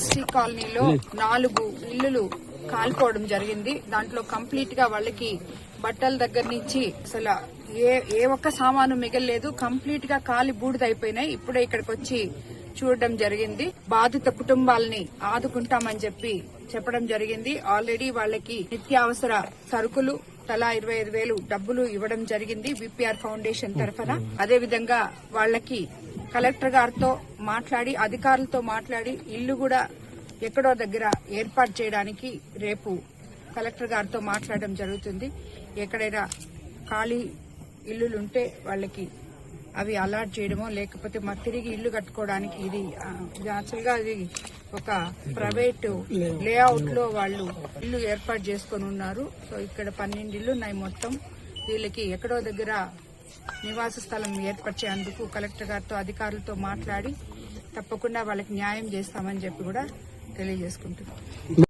ST కాలనీలో నాలుగు ఇల్లులు కాలిపోవడం జరిగింది. దాంట్లో కంప్లీట్గా వాళ్ళకి బట్టల దగ్గర నుంచి అసలు ఏ ఏ ఒక్క సామాను మిగలలేదు. కంప్లీట్గా కాలి బూడిదైపోయినాయి. ఇప్పుడే ఇక్కడికి వచ్చి చూడడం జరిగింది. బాధిత కుటుంబాలని ఆదుకుంటామని చెప్పి చెప్పడం జరిగింది. ఆల్రెడీ వాళ్ళకి నిత్యావసర సరుకులు తలా ఇరవై ఐదు వేలు డబ్బులు ఇవ్వడం జరిగింది. విపిఆర్ ఫౌండేషన్ తరఫున. అదేవిధంగా వాళ్ళకి కలెక్టర్ గారితో మాట్లాడి అధికారులతో మాట్లాడి ఇల్లు కూడా ఎక్కడో దగ్గర ఏర్పాటు చేయడానికి రేపు కలెక్టర్ గారితో మాట్లాడడం జరుగుతుంది. ఎక్కడైనా ఖాళీ ఇల్లులుంటే వాళ్ళకి అవి అలాట్ చేయడమో లేకపోతే మాకు తిరిగి ఇల్లు కట్టుకోవడానికి ఇది యాక్చువల్గా ఒక ప్రైవేట్ లేఅవుట్లో వాళ్ళు ఇల్లు ఏర్పాటు చేసుకొని ఉన్నారు. సో ఇక్కడ పన్నెండు ఇల్లు ఉన్నాయి మొత్తం. వీళ్ళకి ఎక్కడో దగ్గర నివాస స్థలం ఏర్పరిచేందుకు కలెక్టర్ గారితో అధికారులతో మాట్లాడి తప్పకుండా వాళ్ళకి న్యాయం చేస్తామని చెప్పి కూడా తెలియజేసుకుంటున్నాం.